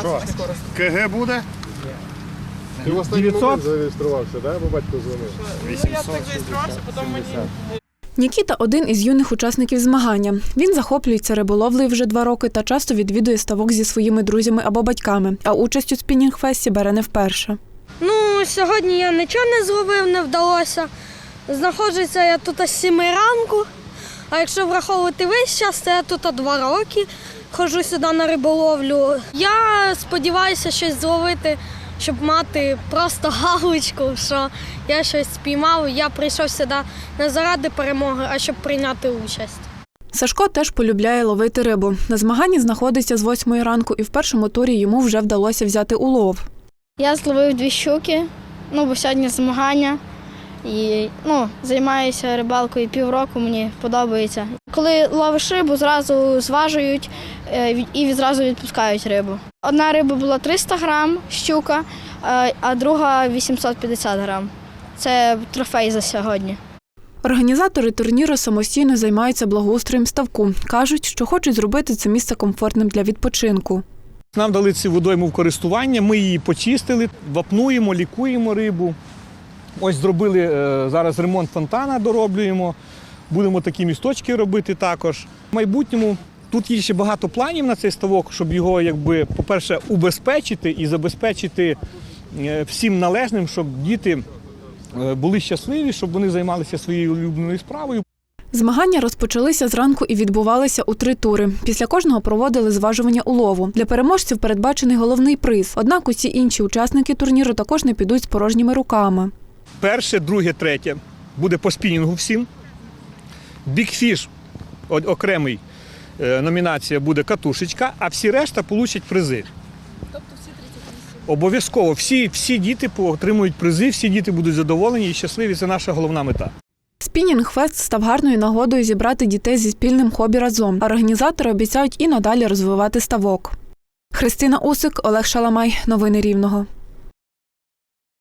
Що? КГ буде? Ти в останній 900? момент зареєструвався, да? бо батько дзвонив. 800. Нікіта один із юних учасників змагання. Він захоплюється риболовлею вже два роки та часто відвідує ставок зі своїми друзями або батьками, а участь у спінінг-фесті бере не вперше. Ну, сьогодні я нічого не зловив, не вдалося. Знаходжуся я тут з 7 ранку, а якщо враховувати весь час, то я тут два роки. Ходжу сюди на риболовлю. Я сподіваюся щось зловити, щоб мати просто галочку, що я щось спіймав. Я прийшов сюди не заради перемоги, а щоб прийняти участь. Сашко теж полюбляє ловити рибу. На змаганні знаходиться з восьмої ранку, і в першому турі йому вже вдалося взяти улов. Я зловив дві щуки, ну бо сьогодні змагання. І ну, займаюся рибалкою півроку, мені подобається. Коли ловиш рибу, зразу зважують е, і відразу відпускають рибу. Одна риба була 300 грам, щука, е, а друга 850 грам. Це трофей за сьогодні. Організатори турніру самостійно займаються благоустроєм ставку. Кажуть, що хочуть зробити це місце комфортним для відпочинку. Нам дали цю водойму в користування, ми її почистили, вапнуємо, лікуємо рибу. Ось зробили е, зараз ремонт фонтана, дороблюємо. Будемо такі місточки робити також. В майбутньому тут є ще багато планів на цей ставок, щоб його, якби, по-перше, убезпечити і забезпечити е, всім належним, щоб діти е, були щасливі, щоб вони займалися своєю улюбленою справою. Змагання розпочалися зранку і відбувалися у три тури. Після кожного проводили зважування улову. Для переможців передбачений головний приз. Однак усі інші учасники турніру також не підуть з порожніми руками. Перше, друге, третє буде по спінінгу всім. Бікфіш окремий е, номінація буде катушечка, а всі решта получать призи. Тобто всі 30 Обов'язково. Всі, всі діти отримують призи, всі діти будуть задоволені і щасливі. Це наша головна мета. Спінінг-фест став гарною нагодою зібрати дітей зі спільним хобі разом. А Організатори обіцяють і надалі розвивати ставок. Христина Усик, Олег Шаламай. Новини Рівного.